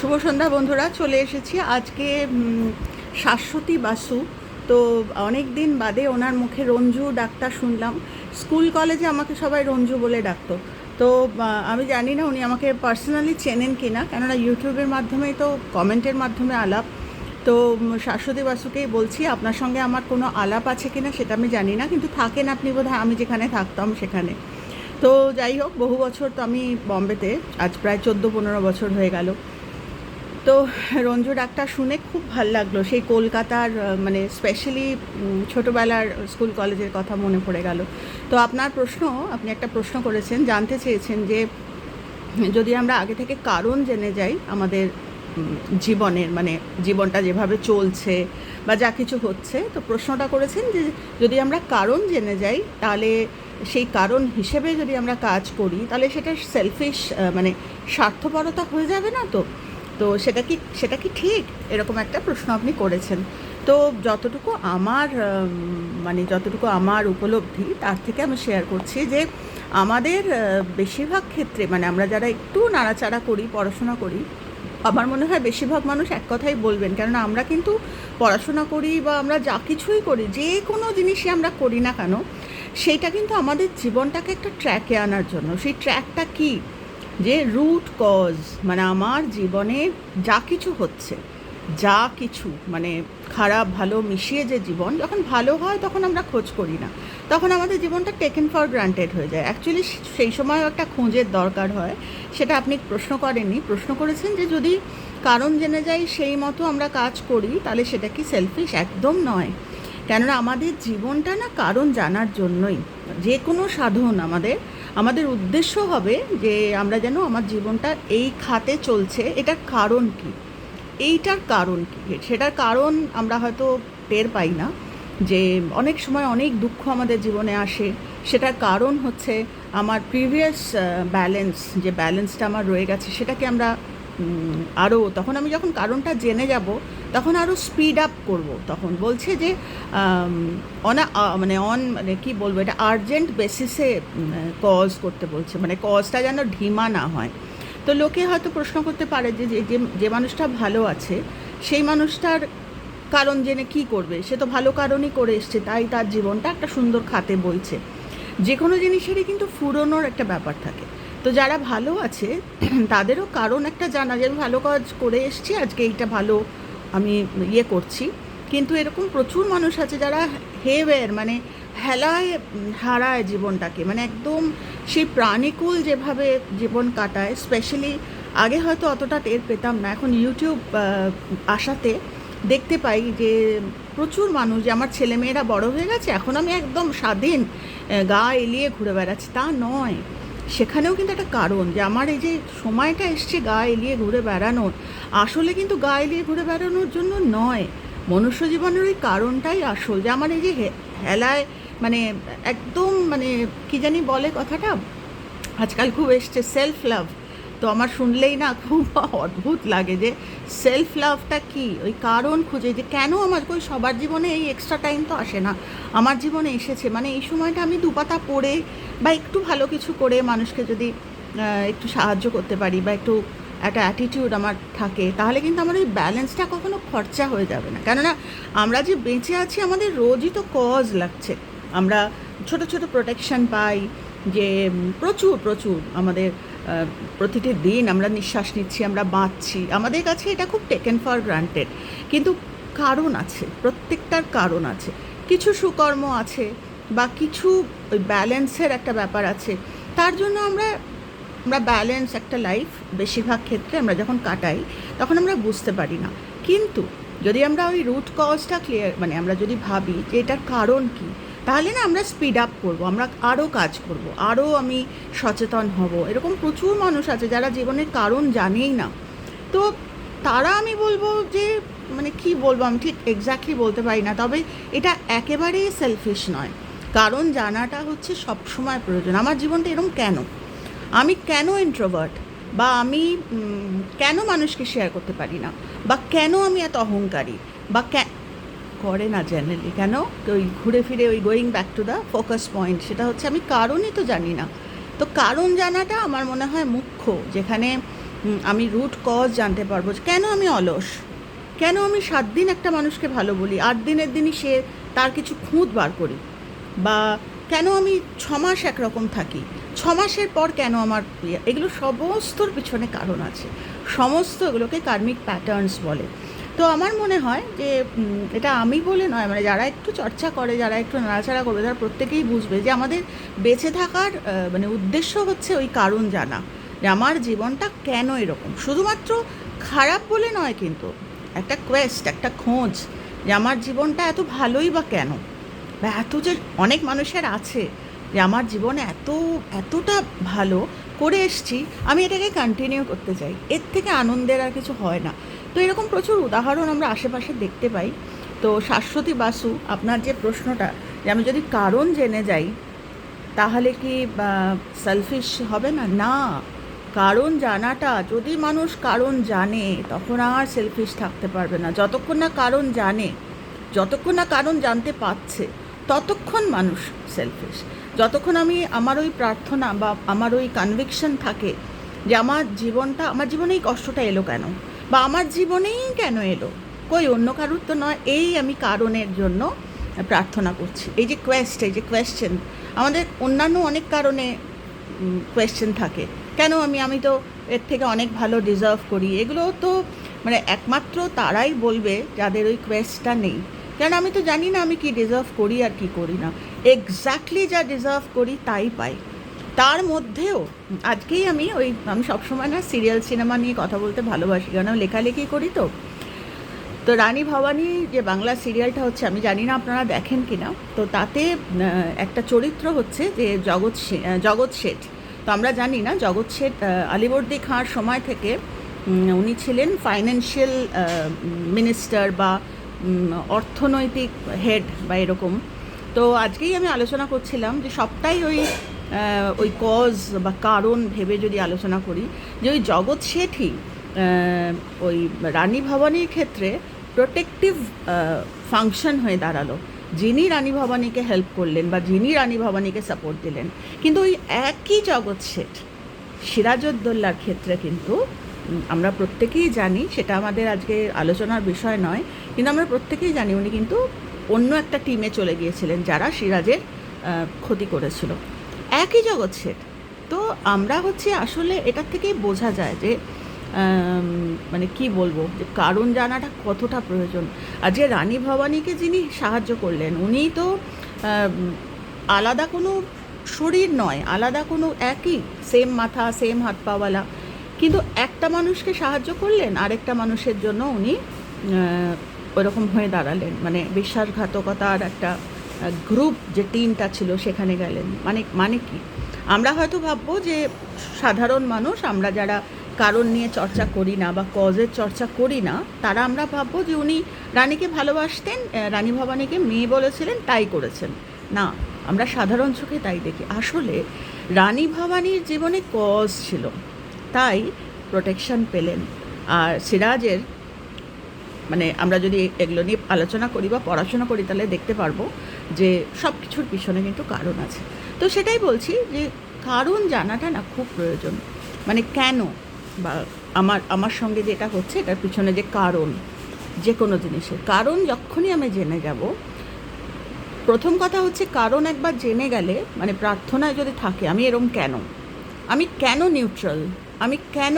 শুভ সন্ধ্যা বন্ধুরা, চলে এসেছি আজকে শাশ্বতী বাসু। তো অনেক দিন বাদে ওনার মুখে রঞ্জু ডাক্তার শুনলাম। স্কুল কলেজে আমাকে সবাই রঞ্জু বলে ডাকতো। তো আমি জানি না উনি আমাকে পার্সোনালি চেনেন কি না কেননা ইউটিউবের মাধ্যমেই তো, কমেন্টের মাধ্যমে আলাপ। তো শাশ্বতী বাসুকেই বলছি, আপনার সঙ্গে আমার কোনো আলাপ আছে কি না সেটা আমি জানি না, কিন্তু থাকেন আপনি বোধহয়, আমি যেখানে থাকতাম সেখানে। তো যাই হোক, বহু বছর তো আমি বম্বেতে, আজ প্রায় চোদ্দ পনেরো বছর হয়ে গেল। তো রঞ্জু ডাক্তার শুনে খুব ভালো লাগল। সেই কলকাতার মানে স্পেশালি ছোটোবেলার স্কুল কলেজের কথা মনে পড়ে গেল। তো আপনার প্রশ্ন, আপনি একটা প্রশ্ন করেছেন, জানতে চেয়েছেন যে যদি আমরা আগে থেকে কারণ জেনে যাই আমাদের জীবনের মানে জীবনটা যেভাবে চলছে বা যা কিছু হচ্ছে, তো প্রশ্নটা করেছেন যে যদি আমরা কারণ জেনে যাই, তাহলে সেই কারণ হিসেবে যদি আমরা কাজ করি, তাহলে সেটা সেলফিশ মানে স্বার্থপরতা হয়ে যাবে না তো? তো সেটা কি সেটা কি ঠিক? এরকম একটা প্রশ্ন আপনি করেছেন। তো যতটুকু আমার মানে যতটুকু আমার উপলব্ধি, তার থেকে আমি শেয়ার করছি যে আমাদের বেশিরভাগ ক্ষেত্রে মানে আমরা যারা একটু নাড়াচাড়া করি, পড়াশোনা করি, আমার মনে হয় বেশিরভাগ মানুষ এক কথাই বলবেন। কেননা আমরা কিন্তু পড়াশোনা করি বা আমরা যা কিছুই করি, যে কোনো জিনিসই আমরা করি না কেন, সেইটা কিন্তু আমাদের জীবনটাকে একটা ট্র্যাকে আনার জন্য। সেই ট্র্যাকটা কি? যে রুট কজ মানে আমার জীবনে যা কিছু হচ্ছে, যা কিছু মানে খারাপ, ভালো মিশিয়ে যে জীবন, যখন ভালো হয় তখন আমরা খোঁজ করি না। তখন আমাদের জীবনটা টেকেন ফর গ্রান্টেড হয়ে যায়। অ্যাকচুয়ালি সেই সময়ও একটা খোঁজের দরকার হয়। সেটা আপনি প্রশ্ন করেননি। প্রশ্ন করেছেন যে যদি কারণ জেনে যাই, সেই মতো আমরা কাজ করি, তাহলে সেটা কি সেলফিশ একদম নয়। কেননা আমাদের জীবনটা না কারণ জানার জন্যই। যে কোনো সাধন আমাদের আমাদের উদ্দেশ্য হবে যে আমরা যেন আমার জীবনটা এই খাতে চলছে। এটার কারণ কি? এইটার কারণ কি? সেটার কারণ আমরা হয়তো টের পাই না যে অনেক সময় অনেক দুঃখ আমাদের জীবনে আসে। সেটার কারণ হচ্ছে আমার প্রিভিয়াস ব্যালেন্স যে ব্যালেন্সটা আমার রয়ে গেছে, সেটাকে আমরা আরও তখন আমি যখন কারণটা জেনে যাব, তখন আরও স্পিড আপ করব। তখন বলছে যে অন মানে অন মানে কি বলব এটা আর্জেন্ট বেসিসে কজ করতে বলছে। মানে কজটা যেন ঢিমা না হয়। তো লোকে হয়তো প্রশ্ন করতে পারে যে, যে- মানুষটা ভালো আছে, সেই মানুষটার কারণ জেনে কি করবে? সে তো ভালো কারণই করে এসছে, তাই তার জীবনটা একটা সুন্দর খাতে বইছে। যে কোনো জিনিসেরই কিন্তু ফুরোনোর একটা ব্যাপার থাকে। তো যারা ভালো আছে, তাদেরও কারণ একটা জানা যে আমি ভালো কাজ করে এসছি, আজকে এইটা ভালো আমি ইয়ে করছি। কিন্তু এরকম প্রচুর মানুষ আছে যারা হেওয়ের মানে হেলায়, হারায় জীবনটাকে। মানে একদম সেই প্রাণীকুল যেভাবে জীবন কাটায় স্পেশালি আগে হয়তো অতটা টের পেতাম না। এখন ইউটিউব আসাতে দেখতে পাই যে প্রচুর মানুষ, যে আমার ছেলেমেয়েরা বড় হয়ে গেছে, এখন আমি একদম স্বাধীন গা এলিয়ে ঘুরে বেড়াচ্ছি। তা নয়। সেখানেও কিন্তু একটা কারণ যে আমার এই যে সময়টা এসছে গা এলিয়ে ঘুরে বেড়ানোর, আসলে কিন্তু গা এলিয়ে ঘুরে বেড়ানোর জন্য নয়। মনুষ্য জীবনের ওই কারণটাই আসল যে আমার এই যে হেলায় মানে একদম মানে কি জানি বলে কথাটা? আজকাল খুব এসছে সেলফ লাভ তো আমার শুনলেই না খুব অদ্ভুত লাগে যে সেলফ লাভটা কি? ওই কারণ খুঁজে যে কেন আমার ওই সবার জীবনে এই এক্সট্রা টাইম তো আসে না? আমার জীবনে এসেছে। মানে এই সময়টা আমি দুপাতা পড়ে বা একটু ভালো কিছু করে মানুষকে যদি একটু সাহায্য করতে পারি বা একটু একটা অ্যাটিটিউড আমার থাকে, তাহলে কিন্তু আমার ওই ব্যালেন্সটা কখনো খরচা হয়ে যাবে না। কেননা আমরা যে বেঁচে আছি, আমাদের রোজই তো কজ লাগছে। আমরা ছোট ছোট প্রোটেকশন পাই যে প্রচুর প্রচুর আমাদের প্রতিটি দিন আমরা নিঃশ্বাস নিচ্ছি, আমরা বাঁচছি। আমাদের কাছে এটা খুব টেকেন ফর গ্রান্টেড কিন্তু কারণ আছে, প্রত্যেকটার কারণ আছে। কিছু সুকর্ম আছে বা কিছু ওই ব্যালেন্সের একটা ব্যাপার আছে। তার জন্য আমরা আমরা ব্যালেন্স একটা লাইফ বেশিরভাগ ক্ষেত্রে আমরা যখন কাটাই, তখন আমরা বুঝতে পারি না। কিন্তু যদি আমরা ওই রুট কজটা ক্লিয়ার মানে আমরা যদি ভাবি যে এটার কারণ কি তাহলে না আমরা স্পিড আপ করব, আমরা আরও কাজ করব আরও আমি সচেতন হব, এরকম প্রচুর মানুষ আছে যারা জীবনের কারণ জানেই না। তো তারা আমি বলব যে মানে কি বলব আমি ঠিক এক্স্যাক্টলি বলতে পারি না, তবে এটা একেবারেই সেলফিশ নয়। কারণ জানাটা হচ্ছে সবসময় প্রয়োজন। আমার জীবনটা এরকম কেন? আমি কেন ইন্ট্রোভার্ট বা আমি কেন মানুষকে শেয়ার করতে পারি না? বা কেন আমি এত অহংকারী? বা করে না জেনারেলি কেন? ওই ঘুরে ফিরে ওই going back to the focus point সেটা হচ্ছে আমি কারণই তো জানি না। তো কারণ জানাটা আমার মনে হয় মুখ্য, যেখানে আমি রুট কজ জানতে পারব কেন আমি অলস? কেন আমি সাত দিন একটা মানুষকে ভালো বলি, আট দিনের দিনই সে তার কিছু খুঁত বার করি? বা কেন আমি ছমাস একরকম থাকি? ছ মাসের পর কেন আমার ইয়ে- এগুলো সমস্তর পিছনে কারণ আছে। সমস্ত এগুলোকে কার্মিক প্যাটার্নস বলে। তো আমার মনে হয় যে এটা আমি বলে নয় মানে যারা একটু চর্চা করে, যারা একটু নাড়াচাড়া করবে, তারা প্রত্যেকেই বুঝবে যে আমাদের বেঁচে থাকার মানে উদ্দেশ্য হচ্ছে ওই কারণ জানা, যে আমার জীবনটা কেন এরকম। শুধুমাত্র খারাপ বলে নয় কিন্তু, একটা কোয়েস্ট একটা খোঁজ, যে আমার জীবনটা এত ভালোই বা কেন? বা এত যে অনেক মানুষের আছে, যে আমার জীবনে এত, এতটা ভালো করে এসছি, আমি এটাকে কন্টিনিউ করতে চাই। এর থেকে আনন্দের আর কিছু হয় না। তো এরকম প্রচুর উদাহরণ আমরা আশেপাশে দেখতে পাই। তো শাশ্বতী বাসু, আপনার যে প্রশ্নটা, যে আমি যদি কারণ জেনে যাই, তাহলে কি সেলফিশ হবে না? না। কারণ জানাটা, যদি মানুষ কারণ জানে, তখন আর সেলফিশ থাকতে পারবে না। যতক্ষণ না কারণ জানে, যতক্ষণ না কারণ জানতে পারছে, ততক্ষণ মানুষ সেলফিশ যতক্ষণ আমি আমার ওই প্রার্থনা বা আমার ওই কনভিকশন থাকে যে আমার জীবনটা, আমার জীবনে এই কষ্টটা এলো কেন? বা আমার জীবনেই কেন এলো? কই অন্য কারুর তো নয়, এই আমি কারণের জন্য প্রার্থনা করছি। এই যে কোয়েস্ট এই যে কোয়েশ্চেন আমাদের অন্যান্য অনেক কারণে কোয়েশ্চেন থাকে। কেন আমি আমি তো এর থেকে অনেক ভালো ডিজার্ভ করি? এগুলো তো মানে একমাত্র তারাই বলবে যাদের ওই কোয়েস্টটা নেই। কারণ আমি তো জানি না আমি কি ডিজার্ভ করি আর কি করি না। এক্স্যাক্টলি যা ডিজার্ভ করি, তাই পাই। তার মধ্যেও, আজকেই আমি ওই, আমি সবসময় না সিরিয়াল সিনেমা নিয়ে কথা বলতে ভালোবাসি, কারণ আমি লেখালেখি করি তো। তো রানী ভবানী যে বাংলা সিরিয়ালটা হচ্ছে, আমি জানি না আপনারা দেখেন কি না তো তাতে একটা চরিত্র হচ্ছে যে জগৎ জগৎ শেঠ। তো আমরা জানি না, জগৎ শেঠ আলিবর্দি খাঁর সময় থেকে উনি ছিলেন ফাইন্যান্সিয়াল মিনিস্টার বা অর্থনৈতিক হেড বা এরকম। তো আজকেই আমি আলোচনা করছিলাম যে সবটাই ওই ওই কজ বা কারণ ভেবে যদি আলোচনা করি, যে ওই জগৎ শেঠই ওই রানী ভবানীর ক্ষেত্রে প্রোটেক্টিভ ফাংশন হয়ে দাঁড়াল। যিনি রানী ভবানীকে হেল্প করলেন বা যিনি রানী ভবানীকে সাপোর্ট দিলেন, কিন্তু ওই একই জগৎ শেঠ, সিরাজউদ্দৌলার ক্ষেত্রে কিন্তু আমরা প্রত্যেকেই জানি, সেটা আমাদের আজকে আলোচনার বিষয় নয়, কিন্তু আমরা প্রত্যেকেই জানি উনি কিন্তু অন্য একটা টিমে চলে গিয়েছিলেন যারা সিরাজের ক্ষতি করেছিল। একই জগৎ শেঠ। তো আমরা হচ্ছে আসলে এটার থেকেই বোঝা যায় যে মানে কি বলব, যে কারণ জানাটা কতটা প্রয়োজন। আর যে রানী ভবানীকে যিনি সাহায্য করলেন, উনি তো আলাদা কোনো শরীর নয়, আলাদা কোনো একই সেম মাথা সেম হাত পাওয়ালা। কিন্তু একটা মানুষকে সাহায্য করলেন, আরেকটা মানুষের জন্য উনি ওরকম হয়ে দাঁড়ালেন। মানে বিশ্বাসঘাতকতার একটা গ্রুপ যে টিমটা ছিল সেখানে গেলেন। মানে মানে কি? আমরা হয়তো ভাববো যে সাধারণ মানুষ, আমরা যারা কারণ নিয়ে চর্চা করি না বা কজের চর্চা করি না, তারা আমরা ভাববো যে উনি রানীকে ভালোবাসতেন রানী ভবানীকে মেয়ে বলেছিলেন, তাই করেছেন। না, আমরা সাধারণ চোখে তাই দেখি। আসলে রানী ভবানীর জীবনে কজ ছিল, তাই প্রোটেকশন পেলেন। আর সিরাজের মানে আমরা যদি এগুলো নিয়ে আলোচনা করি বা পড়াশোনা করি, তাহলে দেখতে পারব যে সব কিছুর পিছনে কিন্তু কারণ আছে। তো সেটাই বলছি যে কারণ জানাটা না খুব প্রয়োজন। মানে কেন বা আমার আমার সঙ্গে যেটা হচ্ছে, এটার পিছনে যে কারণ, যে কোনো জিনিসের কারণ যখনই আমি জেনে যাব, প্রথম কথা হচ্ছে কারণ একবার জেনে গেলে মানে প্রার্থনায় যদি থাকে, আমি এরম কেন? আমি কেন নিউট্রাল আমি কেন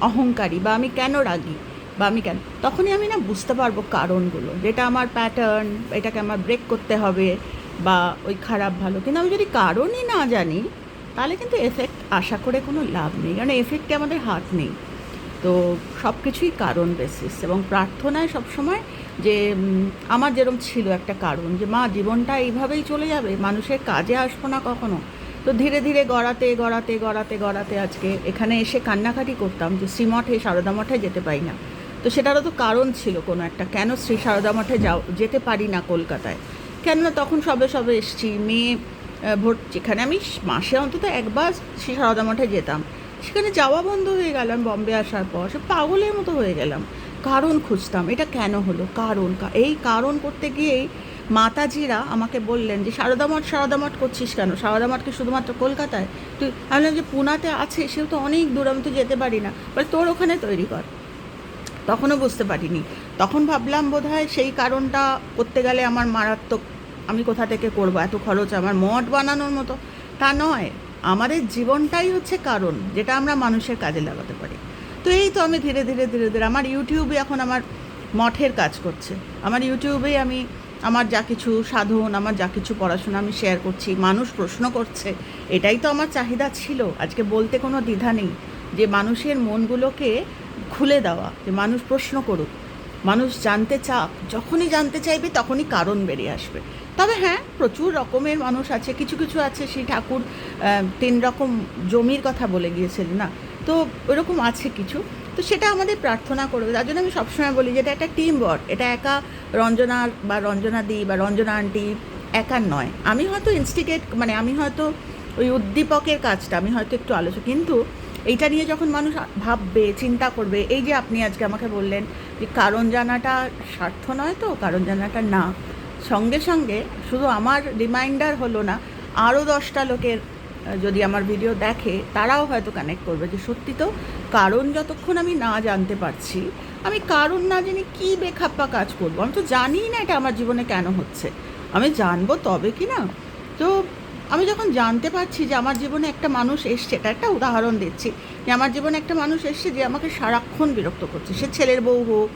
অহংকারী? বা আমি কেন রাগী? বা আমি কেন? তখনই আমি না বুঝতে পারব কারণগুলো। যেটা আমার প্যাটার্ন এটাকে আমার ব্রেক করতে হবে বা ওই খারাপ ভালো কিন্তু আমি যদি কারণই না জানি, তাহলে কিন্তু এফেক্ট আশা করে কোনো লাভ নেই। কারণ এফেক্টে আমাদের হাত নেই। তো সব কিছুই কারণ বেসিস এবং প্রার্থনায় সবসময় যে আমার যেরকম ছিল একটা কারণ যে, মা, জীবনটা এইভাবেই চলে যাবে, মানুষের কাজে আসব না কখনো। তো ধীরে ধীরে গড়াতে গড়াতে গড়াতে গড়াতে আজকে এখানে এসে কান্নাকাটি করতাম যে, শ্রীমঠে সারদা মঠে যেতে পারি না। তো সেটারও তো কারণ ছিল কোনো একটা। কেন শ্রী সারদা মঠে যাও, যেতে পারি না কলকাতায়? কেননা তখন সবে সবে এসছি মেয়ে ভোট যেখানে আমি মাসে অন্তত একবার শ্রী সারদা মঠে যেতাম। সেখানে যাওয়া বন্ধ হয়ে গেলাম বম্বে আসার পর, সে পাগলের মতো হয়ে গেলাম। কারণ খুঁজতাম, এটা কেন হলো? কারণ এই কারণ করতে গিয়েই মাতাজিরা আমাকে বললেন যে, সারদা সারদামঠ সারদামঠ করছিস কেন? সারদামঠ কি শুধুমাত্র কলকাতায়? তুই, আমি যে পুনাতে আছে, সেও তো অনেক দূর, আমি তো যেতে পারি না। বলে, তোর ওখানে তৈরি কর। তখনও বুঝতে পারিনি। তখন ভাবলাম বোধহয় সেই কারণটা করতে গেলে আমার মারাত্মক, আমি কোথা থেকে করব? এত খরচ আমার মঠ বানানোর মতো। তা নয়, আমাদের জীবনটাই হচ্ছে কারণ, যেটা আমরা মানুষের কাজে লাগাতে পারি। তো এই তো আমি ধীরে ধীরে ধীরে ধীরে, আমার ইউটিউবে এখন আমার মঠের কাজ করছে। আমার ইউটিউবেই আমি, আমার যা কিছু সাধন, আমার যা কিছু পড়াশোনা আমি শেয়ার করছি, মানুষ প্রশ্ন করছে, এটাই তো আমার চাহিদা ছিল। আজকে বলতে কোনো দ্বিধা নেই যে মানুষের মনগুলোকে খুলে দেওয়া যে মানুষ প্রশ্ন করুক, মানুষ জানতে চাক, যখনই জানতে চাইবে তখনই কারণ বেরিয়ে আসবে। তবে হ্যাঁ প্রচুর রকমের মানুষ আছে, কিছু কিছু আছে সেই ঠাকুর তিন রকম জমির কথা বলে গিয়েছিলেন না? তো ওরকম আছে কিছু। তো সেটা আমাদের প্রার্থনা করবে। তার জন্য আমি সবসময় বলি যে এটা একটা টিম ওয়ার্ক এটা একা রঞ্জনার বা রঞ্জনা দি বা রঞ্জনা আন্টি একার নয়। আমি হয়তো ইনস্টিগেট মানে আমি হয়তো ওই উদ্দীপকের কাজটা, আমি হয়তো একটু আলোচনা, কিন্তু এইটা নিয়ে যখন মানুষ ভাববে, চিন্তা করবে, এই যে আপনি আজকে আমাকে বললেন যে কারণ জানাটা স্বার্থ নয় তো, কারণ জানাটা না। সঙ্গে সঙ্গে শুধু আমার রিমাইন্ডার হলো না আরও দশটা লোকের যদি আমার ভিডিও দেখে, তারাও হয়তো কানেক্ট করবে যে সত্যি তো কারণ যতক্ষণ আমি না জানতে পারছি, আমি কারণ না জেনে কী বেখাপ্পা কাজ করব? আমি তো জানি না এটা আমার জীবনে কেন হচ্ছে। আমি জানব তবে কি না তো আমি যখন জানতে পারছি যে আমার জীবনে একটা মানুষ এসছে, এটা একটা উদাহরণ দিচ্ছি, যে আমার জীবনে একটা মানুষ এসছে যে আমাকে সারাক্ষণ বিরক্ত করছে। সে ছেলের বউ হোক,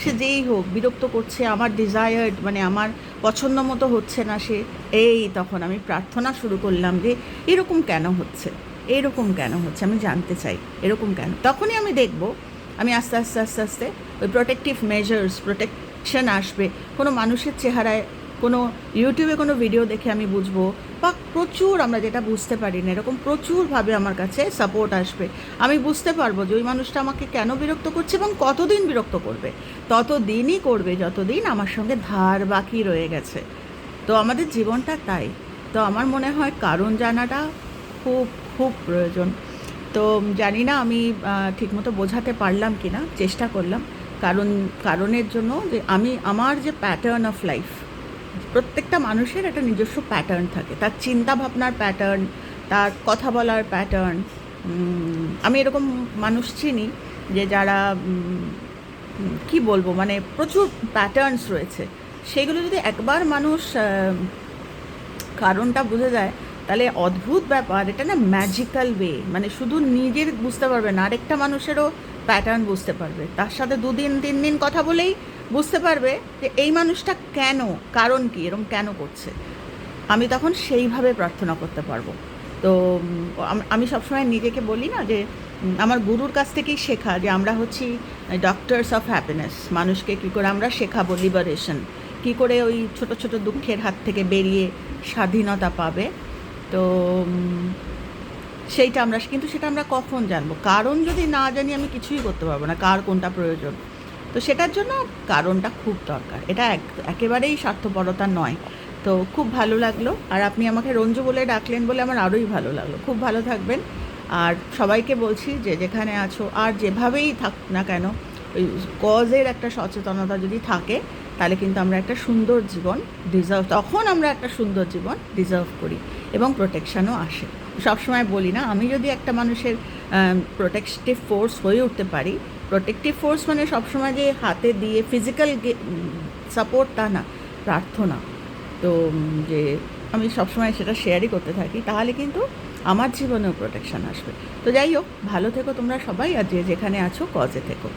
সে যেই হোক, বিরক্ত করছে, আমার ডিজায়ার্ড মানে আমার পছন্দ মতো হচ্ছে না সে, এই তখন আমি প্রার্থনা শুরু করলাম যে, এরকম কেন হচ্ছে? এরকম কেন হচ্ছে? আমি জানতে চাই, এরকম কেন? তখনই আমি দেখব, আমি আস্তে আস্তে আস্তে আস্তে, ওই প্রোটেক্টিভ মেজার্স প্রোটেকশন আসবে। কোনো মানুষের চেহারায় কোনো ইউটিউবে কোনো ভিডিও দেখে আমি বুঝব বা প্রচুর আমরা যেটা বুঝতে পারি না, এরকম প্রচুরভাবে আমার কাছে সাপোর্ট আসবে। আমি বুঝতে পারব যে ওই মানুষটা আমাকে কেন বিরক্ত করছে এবং কতদিন বিরক্ত করবে। ততদিনই করবে, যতদিন আমার সঙ্গে ধার বাকি রয়ে গেছে। তো আমাদের জীবনটা তাই। তো আমার মনে হয় কারণ জানাটা খুব খুব প্রয়োজন। তো জানি না আমি ঠিকমতো বোঝাতে পারলাম কি না চেষ্টা করলাম। কারণ, কারণের জন্য যে আমি, আমার যে প্যাটার্ন অফ লাইফ প্রত্যেকটা মানুষের একটা নিজস্ব প্যাটার্ন থাকে। তার চিন্তা ভাবনার প্যাটার্ন তার কথা বলার প্যাটার্ন আমি এরকম মানুষ চিনি যে যারা কি বলব মানে প্রচুর প্যাটার্নস রয়েছে। সেগুলো যদি একবার মানুষ কারণটা বুঝে যায় তাহলে অদ্ভুত ব্যাপার, এটা না ম্যাজিক্যাল ওয়ে মানে শুধু নিজের বুঝতে পারবে না, আরেকটা মানুষেরও প্যাটার্ন বুঝতে পারবে। তার সাথে দুদিন, তিন দিন কথা বলেই বুঝতে পারবে যে এই মানুষটা কেন, কারণ কি এরকম কেন করছে। আমি তখন সেইভাবে প্রার্থনা করতে পারব। তো আমি সবসময় নিজেকে বলি না যে আমার গুরুর কাছ থেকেই শেখা যে আমরা হচ্ছি ডক্টরস অফ হ্যাপিনেস মানুষকে কী করে আমরা শেখাবো লিবারেশন কী করে ওই ছোট ছোট দুঃখের হাত থেকে বেরিয়ে স্বাধীনতা পাবে। তো সেইটা আমরা, কিন্তু সেটা আমরা কখন জানব? কারণ যদি না জানি, আমি কিছুই করতে পারব না, কার কোনটা প্রয়োজন? তো সেটার জন্য কারণটা খুব দরকার। এটা এক, একেবারেই স্বার্থপরতা নয়। তো খুব ভালো লাগল। আর আপনি আমাকে রঞ্জু বলে ডাকলেন বলে আমার আরোই ভালো লাগল। খুব ভালো থাকবেন। আর সবাইকে বলছি যে, যেখানে আছো, আর যেভাবেই থাক না কেন, ওই কজের একটা সচেতনতা যদি থাকে তাহলে কিন্তু আমরা একটা সুন্দর জীবন ডিজার্ভ তখন আমরা একটা সুন্দর জীবন ডিজার্ভ করি এবং প্রোটেকশানও আসে। সবসময় বলি না, আমি যদি একটা মানুষের প্রোটেকটিভ ফোর্স হয়ে উঠতে পারি প্রোটেকটিভ ফোর্স মানে সবসময় যে হাতে দিয়ে ফিজিক্যাল সাপোর্ট তা না, প্রার্থনা। তো যে আমি সবসময় সেটা শেয়ারই করতে থাকি, তাহলে কিন্তু আমার জীবনেও প্রোটেকশন আসবে। তো যাই হোক, ভালো থেকো তোমরা সবাই, আর যে যেখানে আছো কজে থেকো।